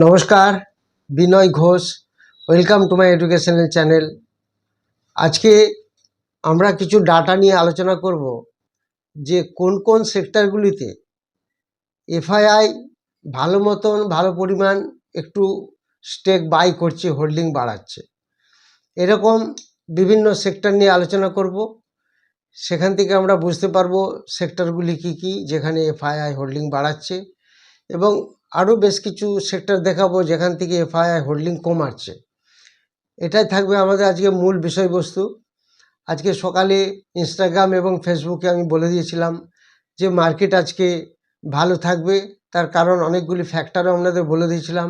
নমস্কার, Binoy Ghosh. Welcome to my educational channel আজকে আমরা কিছু ডাটা নিয়ে আলোচনা করব, যে কোন কোন সেক্টরগুলিতে এফআইআই ভালো মতন, ভালো পরিমাণ একটু স্টেক বাই করছে হোল্ডিং বাড়াচ্ছে। এরকম বিভিন্ন সেক্টর নিয়ে আলোচনা করব। সেখান থেকে আমরা বুঝতে পারব সেক্টরগুলি কি কি, যেখানে এফআইআই হোল্ডিং বাড়াচ্ছে। এবং আরও বেশ কিছু সেক্টর দেখাবো যেখান থেকে এফআইআই হোল্ডিং কমাচ্ছে। এটাই থাকবে আমাদের আজকে মূল বিষয়বস্তু। আজকে সকালে ইনস্টাগ্রাম এবং ফেসবুকে আমি বলে দিয়েছিলাম যে মার্কেট আজকে ভালো থাকবে। তার কারণ অনেকগুলি ফ্যাক্টরও আপনাদের বলে দিয়েছিলাম।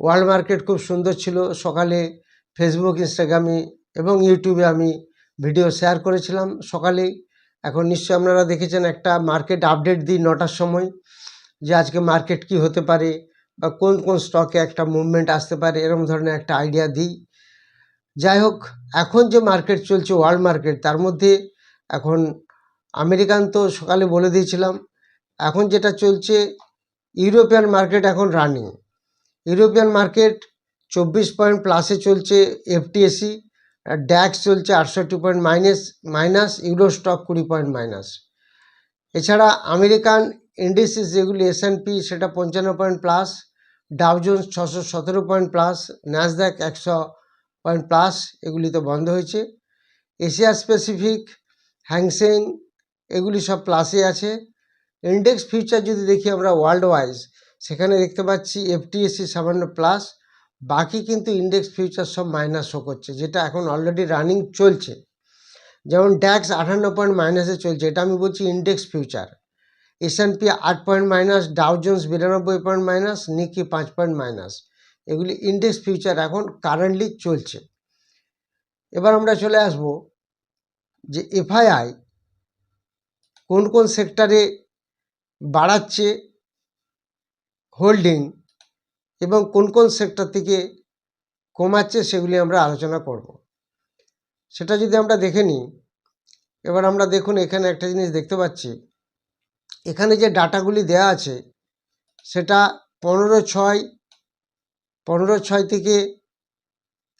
ওয়ার্ল্ড মার্কেট খুব সুন্দর ছিল। সকালে ফেসবুক ইনস্টাগ্রামে এবং ইউটিউবে আমি ভিডিও শেয়ার করেছিলাম। সকালেই এখন নিশ্চয়ই আপনারা দেখেছেন একটা মার্কেট আপডেট দিই নটার সময়। যে আজকে মার্কেট কি হতে পারে বা কোন কোন স্টকে একটা মুভমেন্ট আসতে পারে, এরকম ধরনের একটা আইডিয়া দিই। যাই হোক, এখন যে মার্কেট চলছে ওয়ার্ল্ড মার্কেট তার মধ্যে এখন আমেরিকান তো সকালে বলে দিয়েছিলাম, এখন যেটা চলছে, ইউরোপিয়ান মার্কেট এখন রানিং ইউরোপিয়ান মার্কেট চব্বিশ পয়েন্ট প্লাসে চলছে এফটিএসি ড্যাক্স চলছে আটষট্টি point minus minus euro stock কুড়ি পয়েন্ট মাইনাস এছাড়া আমেরিকান ইন্ডিসিস যেগুলি এস পি সেটা পঞ্চান্ন পয়েন্ট প্লাস ডাউজন্স ছশো সতেরো পয়েন্ট প্লাস ন্যাসদ্যাক একশো পয়েন্ট প্লাস এগুলি তো বন্ধ হয়েছে। এশিয়া স্পেসিফিক হ্যাংসেং এগুলি সব প্লাসে আছে। ইন্ডেক্স ফিউচার যদি দেখি আমরা ওয়ার্ল্ড ওয়াইজ সেখানে দেখতে পাচ্ছি এফটিএসসি সামান্য প্লাস বাকি কিন্তু ইন্ডেক্স ফিউচার সব মাইনাস শো করছে, যেটা এখন অলরেডি রানিং চলছে। যেমন ড্যাক্স আঠান্ন পয়েন্ট মাইনাসে চলছে, এটা আমি বলছি index future S and P আট পয়েন্ট মাইনাস ডাউজন্স বিরানব্বই পয়েন্ট মাইনাস নিকি পাঁচ পয়েন্ট মাইনাস এগুলি ইন্ডেক্স ফিউচার এখন কারেন্টলি চলছে। এবার আমরা চলে আসব যে এফআইআই কোন কোন সেক্টরে বাড়াচ্ছে হোল্ডিং এবং কোন কোন সেক্টর থেকে কমাচ্ছে সেগুলি আমরা আলোচনা করব। সেটা যদি আমরা দেখে নিই, এবার আমরা দেখুন এখানে একটা জিনিস দেখতে পাচ্ছি। এখানে যে ডাটাগুলি দেয়া আছে, সেটা পনেরো ছয় পনেরো ছয় থেকে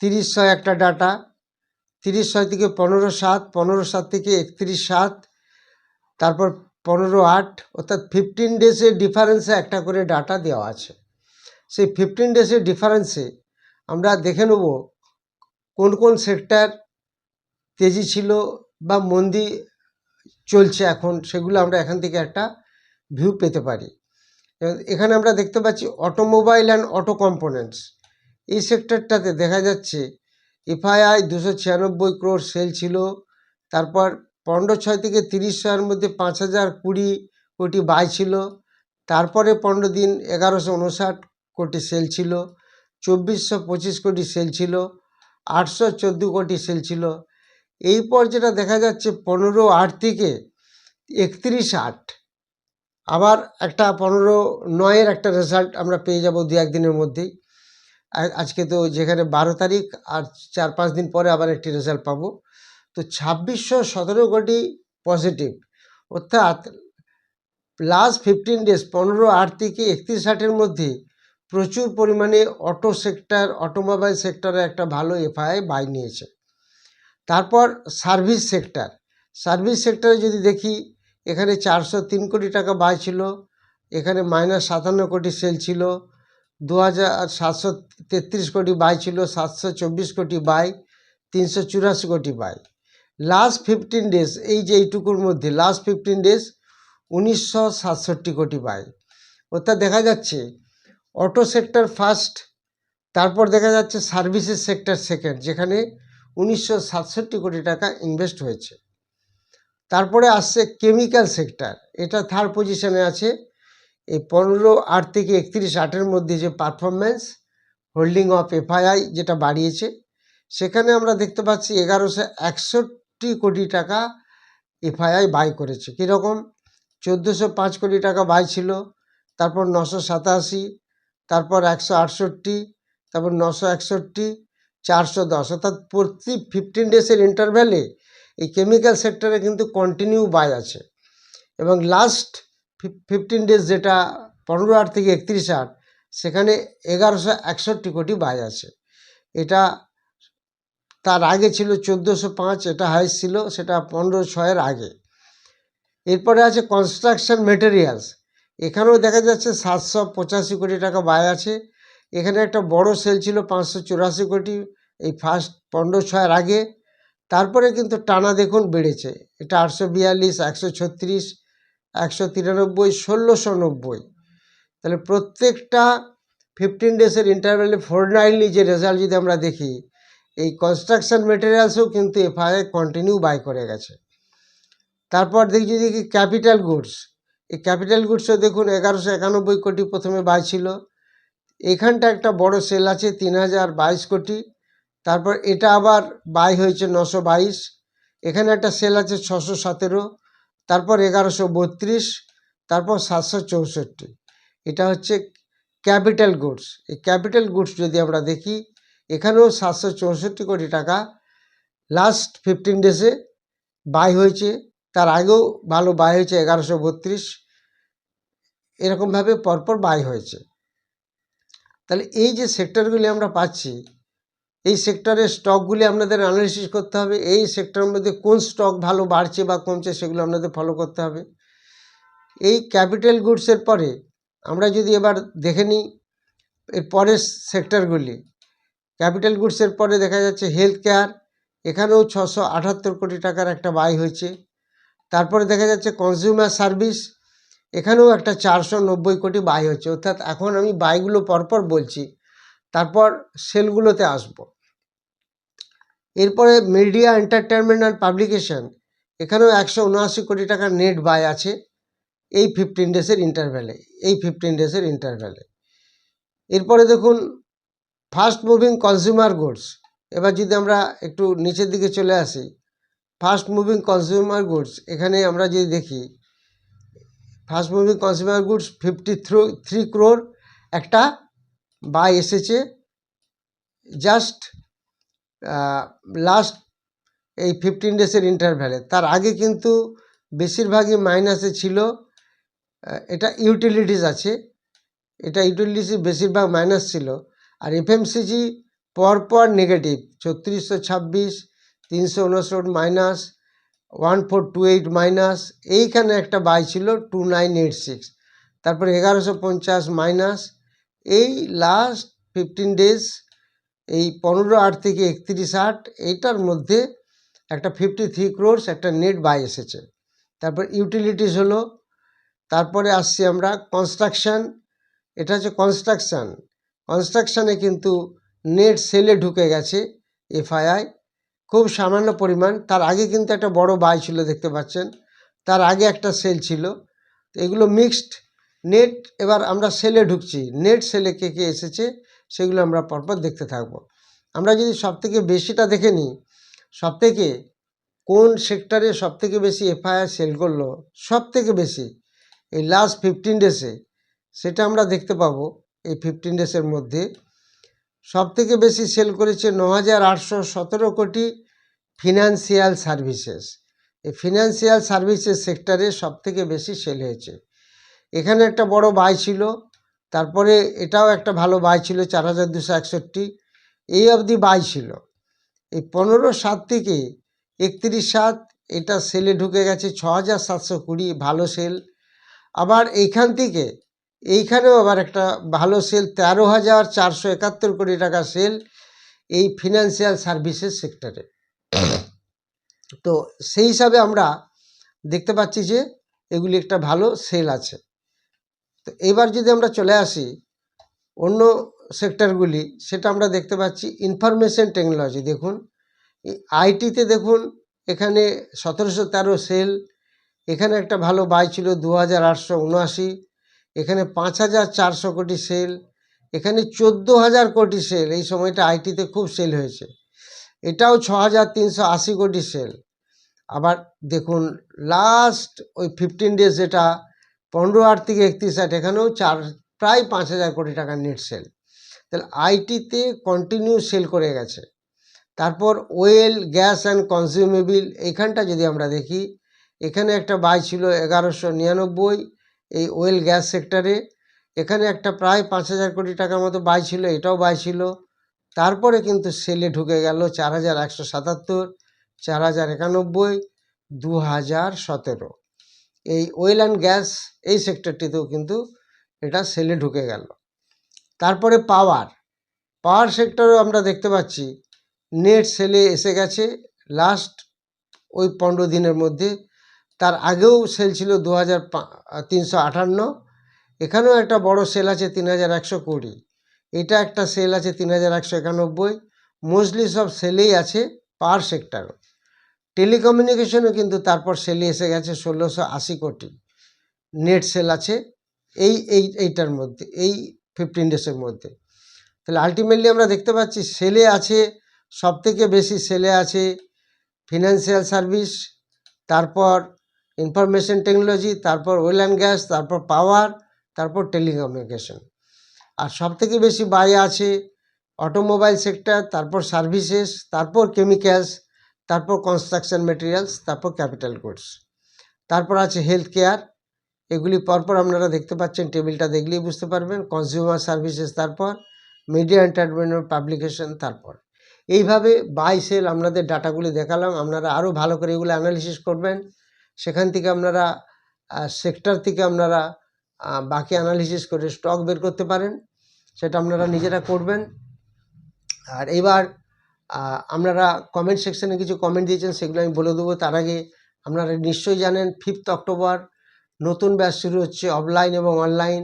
তিরিশ ছয় একটা ডাটা, তিরিশ ছয় থেকে পনেরো সাত পনেরো সাত থেকে একত্রিশ সাত, তারপর পনেরো আট, অর্থাৎ ফিফটিন ডেজের ডিফারেন্সে একটা করে ডাটা দেওয়া আছে। সেই ফিফটিন ডেজের ডিফারেন্সে আমরা দেখে নেব কোন কোন সেক্টর তেজি ছিল বা মন্দি চলছে এখন, সেগুলো আমরা এখান থেকে একটা ভিউ পেতে পারি। এখানে আমরা দেখতে পাচ্ছি অটোমোবাইল অ্যান্ড অটো কম্পোনেন্টস এই সেক্টরটাতে দেখা যাচ্ছে এফআইআই দুশো ছিয়ানব্বই ক্রোর সেল ছিল, তারপর পনেরো ছয় থেকে তিরিশ ছয়ের মধ্যে পাঁচ হাজার কুড়ি কোটি বাই ছিল, তারপরে পনেরো দিন এগারোশো উনষাট কোটি সেল ছিল, চব্বিশশো পঁচিশ কোটি সেল ছিল, আটশো চোদ্দ কোটি সেল ছিল এই পর যেটা দেখা যাচ্ছে পনেরো আট থেকে একত্রিশ আট। আবার একটা পনেরো নয়ের একটা রেজাল্ট আমরা পেয়ে যাব দু একদিনের মধ্যেই। আজকে তো যেখানে বারো তারিখ আর চার পাঁচ দিন পরে আবার একটি রেজাল্ট পাবো। তো ছাব্বিশশো সতেরো কোটি পজিটিভ অর্থাৎ প্লাস ফিফটিন ডেজ পনেরো আট থেকে একত্রিশ আটের মধ্যে প্রচুর পরিমাণে অটো সেক্টর অটোমোবাইল সেক্টরে একটা ভালো এফআইআই বাই নিয়েছে। তারপর সার্ভিস সেক্টর। সার্ভিস সেক্টরে যদি দেখি, এখানে চারশো তিন কোটি টাকা বাই ছিল, এখানে মাইনাস সাতান্ন কোটি সেল ছিল দু হাজার সাতশো তেত্রিশ কোটি বাই ছিল, সাতশো চব্বিশ কোটি বাই তিনশো চুরাশি কোটি বাই লাস্ট ফিফটিন ডেজ, এই যে এইটুকুর মধ্যে, লাস্ট ফিফটিন ডেজ উনিশশো সাতষট্টি কোটি বাই অর্থাৎ দেখা যাচ্ছে, অটো সেক্টর ফার্স্ট, তারপর দেখা যাচ্ছে সার্ভিসেস সেক্টর সেকেন্ড, যেখানে উনিশশো সাতষট্টি কোটি টাকা ইনভেস্ট হয়েছে। তারপরে আসছে কেমিক্যাল সেক্টর এটা থার্ড পজিশনে আছে। এই পনেরো আট থেকে একত্রিশ আটের মধ্যে যে পারফরমেন্স হোল্ডিং অফ এফআইআই যেটা বাড়িয়েছে, সেখানে আমরা দেখতে পাচ্ছি এগারোশো একষট্টি কোটি টাকা এফআইআই বাই করেছে। কীরকম? চোদ্দোশো পাঁচ কোটি টাকা বাই ছিল, তারপর নশো সাতাশি, তারপর একশো আটষট্টি, তারপর নশো একষট্টি চারশো দশ, অর্থাৎ প্রতি ফিফটিন ডেজের ইন্টারভ্যালে এই কেমিক্যাল সেক্টরে কিন্তু কন্টিনিউ বাই আছে। এবং লাস্ট ফিফটিন ডেজ যেটা পনেরো আট থেকে একত্রিশ আট, সেখানে এগারোশো একষট্টি কোটি বাই আছে। এটা তার আগে ছিল চোদ্দোশো পাঁচ, এটা হাইস ছিল, সেটা পনেরো ছয়ের আগে। এরপরে আছে কনস্ট্রাকশন মেটেরিয়ালস এখানেও দেখা যাচ্ছে সাতশো পঁচাশি কোটি টাকা বাই আছে। এখানে একটা বড় সেল ছিল পাঁচশো চুরাশি কোটি। এই ফার্স্ট পনেরো ছয়ের আগে। তারপরে কিন্তু টানা দেখুন বেড়েছে। এটা আটশো বিয়াল্লিশ, একশো ছত্রিশ, একশো তিরানব্বই, ষোলোশো নব্বই। তাহলে প্রত্যেকটা ফিফটিন ডেজের ইন্টারভ্যালে ফোরনাইনলি যে রেজাল্ট যদি আমরা দেখি, এই কনস্ট্রাকশন মেটেরিয়ালসও কিন্তু এফআইআই কন্টিনিউ বাই করে গেছে। তারপর দেখি যদি ক্যাপিটাল গুডস এই ক্যাপিটাল গুডসও দেখুন এগারোশো একানব্বই কোটি প্রথমে বাই ছিল। এখানটা একটা বড় সেল আছে, তিন হাজার বাইশ কোটি। তারপর এটা আবার বাই হয়েছে নশো বাইশ। এখানে একটা সেল আছে ছশো সতেরো। তারপর এগারোশো বত্রিশ। তারপর সাতশো চৌষট্টি। এটা হচ্ছে ক্যাপিটাল গুডস। এই ক্যাপিটাল গুডস যদি আমরা দেখি, এখানেও সাতশো চৌষট্টি কোটি টাকা লাস্ট ফিফটিন ডেজে বাই হয়েছে। তার আগেও ভালো বাই হয়েছে এগারোশো বত্রিশ। এরকমভাবে পরপর বাই হয়েছে। তাহলে এই যে সেক্টরগুলি আমরা পাচ্ছি এই সেক্টরের স্টকগুলি আপনাদের অ্যানালিসিস করতে হবে। এই সেক্টরের মধ্যে কোন স্টক ভালো বাড়ছে বা কমছে সেগুলো আপনাদের ফলো করতে হবে। এই ক্যাপিটাল গুডসের পরে আমরা যদি এবার দেখে নিই, এর পরের সেক্টরগুলি ক্যাপিটাল গুডসের পরে দেখা যাচ্ছে হেলথ কেয়ার এখানেও ছশো আটাত্তর কোটি টাকার একটা বাই হয়েছে। তারপরে দেখা যাচ্ছে কনজিউমার সার্ভিস এখানেও একটা চারশো নব্বই কোটি বাই হচ্ছে অর্থাৎ এখন আমি বাইগুলো পরপর বলছি, তারপর সেলগুলোতে আসব। এরপরে মিডিয়া এন্টারটেনমেন্ট অ্যান্ড পাবলিকেশন এখানেও একশো উনআশি কোটি টাকার নেট বাই আছে এই ফিফটিন ডেজের ইন্টারভ্যালে এই ফিফটিন ডেজের ইন্টারভ্যালে এরপরে দেখুন ফাস্ট মুভিং কনজিউমার গুডস এবার যদি আমরা একটু নিচের দিকে চলে আসি ফাস্ট মুভিং কনজিউমার গুডস এখানে আমরা যদি দেখি fast moving consumer goods fifty through three crore একটা বাই এসেছে। জাস্ট লাস্ট এই ফিফটিন ডেজের ইন্টারভ্যালে তার আগে কিন্তু বেশিরভাগই মাইনাসে ছিল। এটা ইউটিলিটিস আছে। এটা ইউটিলিটিস বেশিরভাগ মাইনাস ছিল। আর এফএমসিজি পরপর নেগেটিভ ছত্রিশশো ছাব্বিশ, তিনশো উনষট minus one four two eight minus এইখানে একটা বাই ছিল টু নাইন এইট সিক্স তারপরে এগারোশো পঞ্চাশ মাইনাস এই লাস্ট ফিফটিন ডেজ এই পনেরো আট থেকে একত্রিশ আট এইটার মধ্যে একটা ফিফটি থ্রি ক্রোর্স একটা নেট বাই এসেছে। তারপর ইউটিলিটিস হলো, তারপরে আসছি আমরা কনস্ট্রাকশন এটা হচ্ছে কনস্ট্রাকশান কনস্ট্রাকশানে কিন্তু নেট সেলে ঢুকে গেছে এফআইআই খুব সামান্য পরিমাণ, তার আগে কিন্তু একটা বড় বাই ছিল, দেখতে পাচ্ছেন। তার আগে একটা সেল ছিল। এগুলো মিক্সড নেট এবার আমরা সেলে ঢুকছি। নেট সেলে কে কে এসেছে? সেগুলো আমরা পরপর দেখতে থাকব। আমরা যদি সবথেকে বেশিটা দেখে নিই, সবথেকে কোন সেক্টরে সবথেকে বেশি এফআইআর সেল করল, সবথেকে বেশি, এই লাস্ট ফিফটিন ডেসে সেটা আমরা দেখতে পাবো, এই ফিফটিন ডেসের মধ্যে। সবথেকে বেশি সেল করেছে ন হাজার কোটি ফিনান্সিয়াল সার্ভিসেস এই ফিনান্সিয়াল সার্ভিসেস সেক্টরে সবথেকে বেশি সেল হয়েছে। এখানে একটা বড় বাই ছিল তারপরে এটাও একটা ভালো বাই ছিল চার হাজার দুশো একষট্টি। এই অবধি বাই ছিল। এই পনেরো সাত থেকে একত্রিশ সাত, এটা সেলে ঢুকে গেছে ছ হাজার সাতশো কুড়ি, ভালো সেল। আবার এইখান থেকে, এইখানেও আবার একটা ভালো সেল, তেরো হাজার চারশো একাত্তর কোটি টাকা সেল এই ফিনান্সিয়াল সার্ভিসেস সেক্টরে। তো সেই হিসাবে আমরা দেখতে পাচ্ছি যে এগুলি একটা ভালো সেল আছে। তো এবার যদি আমরা চলে আসি অন্য সেক্টরগুলি সেটা আমরা দেখতে পাচ্ছি ইনফরমেশন টেকনোলজি দেখুন আইটিতে দেখুন, এখানে সতেরোশো তেরো সেল, এখানে একটা ভালো বাই ছিল দু হাজার আটশো উনআশি, এখানে পাঁচ হাজার চারশো কোটি সেল, এখানে চোদ্দ হাজার কোটি সেল। এই সময়টা আইটিতে খুব সেল হয়েছে। এটাও ছ হাজার তিনশো আশি কোটি সেল। আবার দেখুন লাস্ট ওই ফিফটিন ডেজ যেটা পনেরো আট থেকে একত্রিশ আট এখানেও চার, প্রায় পাঁচ হাজার কোটি টাকার নেট সেল তাহলে আইটিতে কন্টিনিউ সেল করে গেছে। তারপর ওয়েল গ্যাস অ্যান্ড কনজিউমেবল এইখানটা যদি আমরা দেখি, এখানে একটা বাই ছিল এগারোশো নিরানব্বই, এই ওয়েল গ্যাস সেক্টরে এখানে একটা প্রায় পাঁচ হাজার কোটি টাকার মতো বাই ছিল, এটাও বাই ছিল। তারপরে কিন্তু সেলে ঢুকে গেল চার হাজার একশো সাতাত্তর, চার হাজার একানব্বই, দু হাজার সতেরো। এই ওয়েল অ্যান্ড গ্যাস এই সেক্টরটিতেও কিন্তু এটা সেলে ঢুকে গেল। তারপরে পাওয়ার পাওয়ার সেক্টরেও আমরা দেখতে পাচ্ছি নেট সেলে এসে গেছে। লাস্ট ওই পনেরো দিনের মধ্যে, তার আগেও সেল ছিল দু হাজার তিনশো আটান্ন, এখানেও একটা বড় সেল আছে তিন হাজার একশো কুড়ি। এটা একটা সেল আছে তিন হাজার একশো একানব্বই। মোস্টলি সব সেলেই আছে পাওয়ার সেক্টরও টেলিকমিউনিকেশনও কিন্তু তারপর সেলে এসে গেছে ষোলোশো আশি কোটি। নেট সেল আছে এই এই, এইটার মধ্যে, এই ফিফটিন ডেসের মধ্যে। তাহলে আলটিমেটলি আমরা দেখতে পাচ্ছি সেলে আছে সব থেকে বেশি সেলে আছে ফিনান্সিয়াল সার্ভিস তারপর ইনফরমেশন টেকনোলজি তারপর ওয়েল অ্যান্ড গ্যাস তারপর পাওয়ার তারপর টেলিকমিউনিকেশন আর সব থেকে বেশি বাই আছে অটোমোবাইল সেক্টর তারপর সার্ভিসেস তারপর কেমিক্যালস তারপর কনস্ট্রাকশন মেটেরিয়ালস তারপর ক্যাপিটাল গুডস তারপর আছে হেলথ কেয়ার এগুলি পরপর আপনারা দেখতে পাচ্ছেন, টেবিলটা দেখলেই বুঝতে পারবেন। কনজিউমার সার্ভিসেস তারপর মিডিয়া এন্টারটেনমেন্ট পাবলিকেশন তারপর। এইভাবে বাই সেল আপনাদের ডাটাগুলি দেখালাম, আপনারা আরও ভালো করে এগুলো অ্যানালিসিস করবেন। সেখান থেকে আপনারা সেক্টর থেকে আপনারা বাকি অ্যানালিসিস করে স্টক বের করতে পারেন। সেটা আপনারা নিজেরা করবেন। আর এবার আপনারা কমেন্ট সেকশনে কিছু কমেন্ট দিয়েছেন, সেগুলো আমি বলে দেবো। তার আগে আপনারা নিশ্চয়ই জানেন ফিফথ অক্টোবর নতুন ব্যাচ শুরু হচ্ছে অফলাইন এবং অনলাইন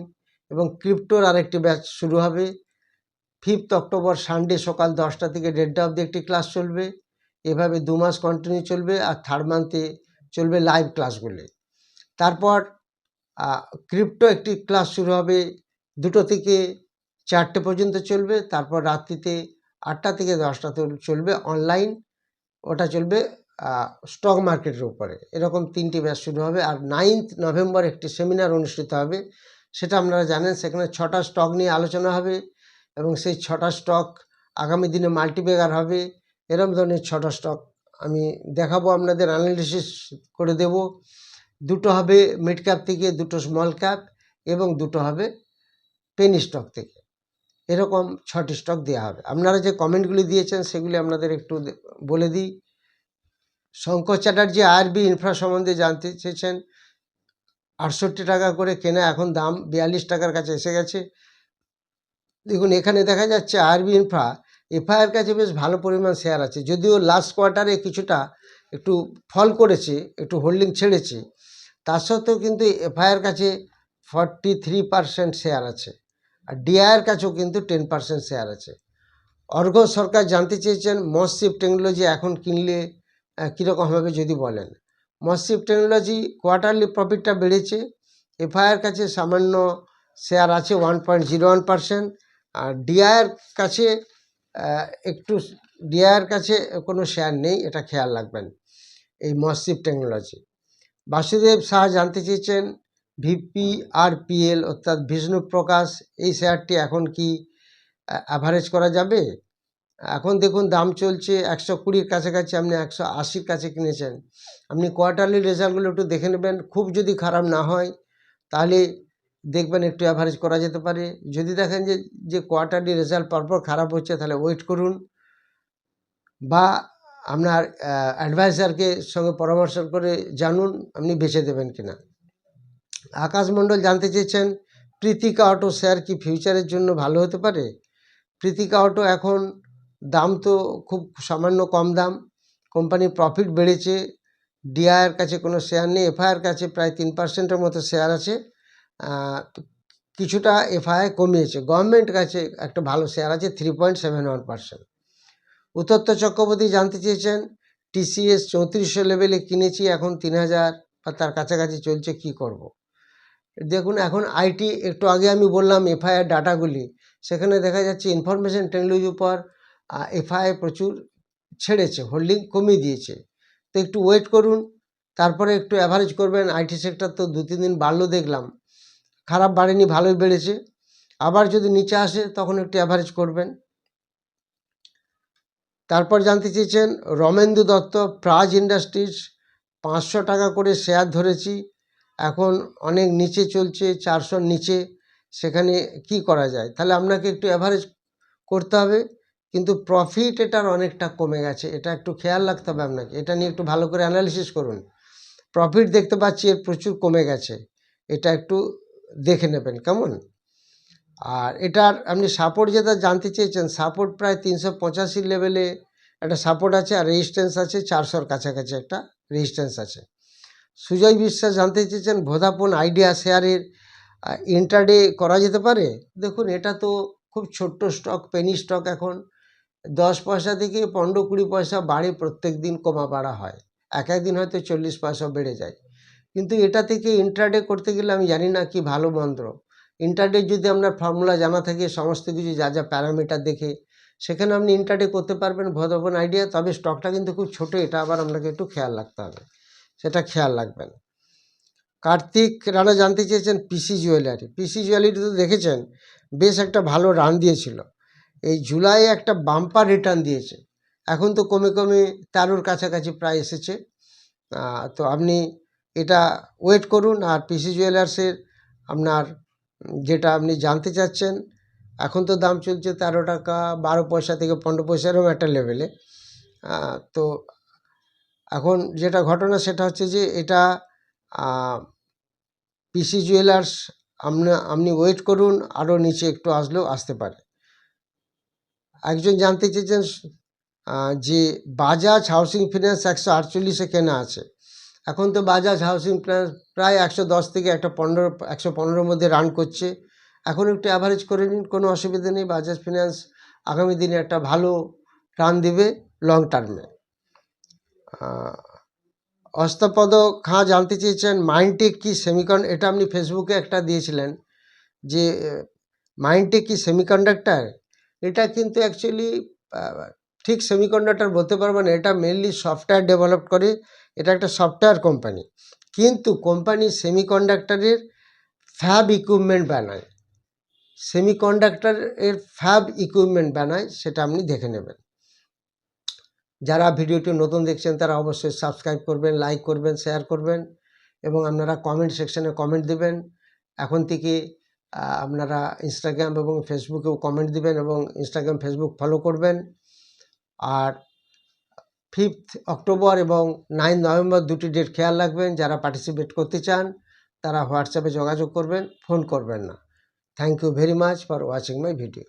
এবং ক্রিপ্টোর আরেকটি ব্যাচ শুরু হবে। ফিফথ অক্টোবর সানডে সকাল দশটা থেকে দেড়টা অবধি একটি ক্লাস চলবে। এভাবে দু মাস কন্টিনিউ চলবে আর থার্ড মান্থে চলবে লাইভ ক্লাসগুলি তারপর ক্রিপ্টো একটি ক্লাস শুরু হবে। দুটো থেকে চারটে পর্যন্ত চলবে। তারপর রাত্রিতে আটটা থেকে দশটা চলবে অনলাইন ওটা চলবে স্টক মার্কেটের উপরে। এরকম তিনটি ব্যাচ শুরু হবে আর নাইন্থ নভেম্বর একটি সেমিনার অনুষ্ঠিত হবে। সেটা আপনারা জানেন, সেখানে ছটা স্টক নিয়ে আলোচনা হবে এবং সেই ছটা স্টক আগামী দিনে মাল্টিপ্যাকার হবে। এরকম ধরনের ছটা স্টক আমি দেখাবো, আপনাদের অ্যানালিসিস করে দেব। দুটো হবে মিড ক্যাপ থেকে, দুটো স্মল ক্যাপ এবং দুটো হবে পেনি স্টক থেকে। এরকম ছটি স্টক দেওয়া হবে। আপনারা যে কমেন্টগুলি দিয়েছেন, সেগুলি আপনাদের একটু বলে দিই। শঙ্কর চ্যাটার্জি আরবি ইনফ্রা সম্বন্ধে জানতে চেয়েছেন, আটষট্টি টাকা করে কেনা, এখন দাম বিয়াল্লিশ টাকার কাছে এসে গেছে। দেখুন, এখানে দেখা যাচ্ছে আরবি ইনফ্রা এফআইআর কাছে বেশ ভালো পরিমাণ শেয়ার আছে। যদিও লাস্ট কোয়ার্টারে কিছুটা একটু ফল করেছে, একটু হোল্ডিং ছেড়েছে, তার সত্ত্বেও কিন্তু এফআইআর কাছে ফর্টি থ্রি পারসেন্ট শেয়ার আছে। ডিআইয়ের কাছেও কিন্তু টেন পার্সেন্ট শেয়ার আছে। অর্ঘ সরকার জানতে চেয়েছেন মসিপ টেকনোলজি এখন কিনলে কীরকম হবে যদি বলেন। মসিপ টেকনোলজি কোয়ার্টারলি প্রফিটটা বেড়েছে। এফআইআর কাছে সামান্য শেয়ার আছে one point zero one percent আর ডিআইয়ের কাছে একটু ডিআইয়ের কাছে কোনো শেয়ার নেই, এটা খেয়াল রাখবেন, এই মসিপ টেকনোলজি বাসুদেব শাহ জানতে চেয়েছেন ভিপি আর পিএল অর্থাৎ বিষ্ণু প্রকাশ, এই শেয়ারটি এখন কি অ্যাভারেজ করা যাবে? এখন দেখুন, দাম চলছে একশো কুড়ির কাছাকাছি, আপনি একশো আশির কাছে কিনেছেন। আপনি কোয়ার্টারলি রেজাল্টগুলো একটু দেখে নেবেন। খুব যদি খারাপ না হয়, তাহলে দেখবেন একটু অ্যাভারেজ করা যেতে পারে। যদি দেখেন যে যে কোয়ার্টারলি রেজাল্ট পরপর খারাপ হচ্ছে, তাহলে ওয়েট করুন। বা আপনার অ্যাডভাইজারকে সঙ্গে পরামর্শ করে জানুন, আপনি বেছে দেবেন কিনা। আকাশ মণ্ডল জানতে চেয়েছেন প্রীতিকা অটো শেয়ার কি ফিউচারের জন্য ভালো হতে পারে প্রীতিকা অটো এখন দাম তো খুব সামান্য কম দাম, কোম্পানির প্রফিট বেড়েছে, ডিআইয়ের কাছে কোনো শেয়ার নেই, এফআইআর কাছে প্রায় তিন পার্সেন্টের মতো শেয়ার আছে কিছুটা এফআইআই কমিয়েছে গভর্নমেন্ট কাছে একটা ভালো শেয়ার আছে three point seven one percent উত্তপ্ত চক্রবর্তী জানতে চেয়েছেন, টিসিএস চৌত্রিশশো লেভেলে কিনেছি, এখন তিন হাজার বা তার কাছাকাছি চলছে, কি করব। দেখুন, এখন আইটি একটু আগে আমি বললাম এফআইআর ডাটাগুলি সেখানে দেখা যাচ্ছে ইনফরমেশন টেকনোলজির উপর এফআইআই প্রচুর ছেড়েছে হোল্ডিং কমিয়ে দিয়েছে। তো একটু ওয়েট করুন, তারপরে একটু অ্যাভারেজ করবেন। আইটি সেক্টর তো দু, তিন দিন বাড়লো দেখলাম। খারাপ বাড়েনি, ভালোই বেড়েছে। আবার যদি নিচে আসে, তখন একটু অ্যাভারেজ করবেন। তারপর জানতে চেয়েছেন, রমেন্দু দত্ত প্রাজ ইন্ডাস্ট্রিজ পাঁচশো টাকা করে শেয়ার ধরেছি। এখন অনেক নিচে চলছে, চারশোর নিচে, সেখানে কি করা যায়? তাহলে আপনাকে একটু অ্যাভারেজ করতে হবে, কিন্তু প্রফিট এটার অনেকটা কমে গেছে। এটা একটু খেয়াল রাখতে হবে আপনাকে। এটা নিয়ে একটু ভালো করে অ্যানালিসিস করুন। প্রফিট দেখতে পাচ্ছি এর প্রচুর কমে গেছে। এটা একটু দেখে নেবেন, কেমন? আর এটার আপনি সাপোর্ট যেটা জানতে চেয়েছেন সাপোর্ট প্রায় তিনশো পঁচাশি লেভেলে একটা সাপোর্ট আছে, আর রেজিস্ট্যান্স আছে চারশোর কাছাকাছি একটা রেজিস্ট্যান্স আছে। সুজয় বিশ্বাস জানতে চেয়েছেন, ভোদাফোন আইডিয়া শেয়ারের ইন্টারডে করা যেতে পারে? দেখুন, এটা তো খুব ছোট্ট স্টক পেনি স্টক এখন। দশ পয়সা থেকে পনেরো কুড়ি পয়সা বাড়ে প্রত্যেক দিন কমা বাড়া হয়। এক একদিন হয়তো চল্লিশ পয়সা বেড়ে যায়। কিন্তু এটা থেকে ইন্টারডে করতে গেলে আমি জানি না কি ভালো মন্ত্র। ইন্টারডে যদি আপনার ফর্মুলা জানা থাকে, সমস্ত কিছু যা যা প্যারামিটার দেখে, সেখানে আপনি ইন্টারডে করতে পারবেন ভোদাফোন আইডিয়া। তবে স্টকটা কিন্তু খুব ছোটো, এটা আবার আপনাকে একটু খেয়াল রাখতে হবে। সেটা খেয়াল রাখবেন। কার্তিক রানা জানতে চেয়েছেন পিসি জুয়েলারি পিসি জুয়েলারি তো দেখেছেন, বেশ একটা ভালো রান দিয়েছিল। এই জুলাই একটা বাম্পার রিটার্ন দিয়েছে। এখন তো কমে কমে তেরোর কাছাকাছি প্রায় এসেছে। তো আপনি এটা ওয়েট করুন আর পিসি জুয়েলার্সের আপনার যেটা আপনি জানতে চাচ্ছেন, এখন তো দাম চলছে তেরো টাকা, বারো পয়সা থেকে পনেরো পয়সা এরকম একটা লেভেলে তো এখন যেটা ঘটনা সেটা হচ্ছে যে এটা পিসি জুয়েলার্স আপনা আপনি ওয়েট করুন আরও নিচে একটু আসলেও আসতে পারে। একজন জানতে চেয়েছেন যে বাজাজ হাউসিং ফিন্যান্স একশো আটচল্লিশে কেনা আছে। এখন তো বাজাজ হাউসিং ফিনান্স প্রায় একশো দশ থেকে একটা পনেরো, একশো পনেরোর মধ্যে রান করছে। এখন একটু অ্যাভারেজ করে নিন, কোনো অসুবিধা নেই বাজাজ ফিন্যান্স আগামী দিনে একটা ভালো রান দেবে লং টার্মে অস্তপদ খাঁ জানতে চেয়েছেন মাইন্ডটেক কি সেমিকন, এটা আপনি ফেসবুকে একটা দিয়েছিলেন যে মাইন্ডটেক কি সেমিকন্ডাক্টার? এটা কিন্তু অ্যাকচুয়ালি ঠিক সেমিকন্ডাক্টর বলতে পারব না, এটা মেনলি সফটওয়্যার ডেভেলপ করে, এটা একটা সফটওয়্যার কোম্পানি কিন্তু কোম্পানি সেমিকন্ডাক্টরের ফ্যাব ইকুইপমেন্ট বানায়। সেমিকন্ডাক্টর এর ফ্যাব ইকুইপমেন্ট বানায়, সেটা আপনি দেখে নেবেন। যারা ভিডিওটি নতুন দেখছেন, তারা অবশ্যই সাবস্ক্রাইব করবেন লাইক করবেন শেয়ার করবেন এবং আপনারা কমেন্ট সেকশনে কমেন্ট দিবেন। এখন থেকে আপনারা ইনস্টাগ্রাম এবং ফেসবুকেও কমেন্ট দিবেন এবং ইনস্টাগ্রাম ফেসবুক ফলো করবেন। আর ফিফথ অক্টোবর এবং নাইন নভেম্বর দুটি ডেট খেয়াল রাখবেন। যারা পার্টিসিপেট করতে চান, তারা হোয়াটসঅ্যাপে যোগাযোগ করবেন ফোন করবেন না। Thank you very much for watching my video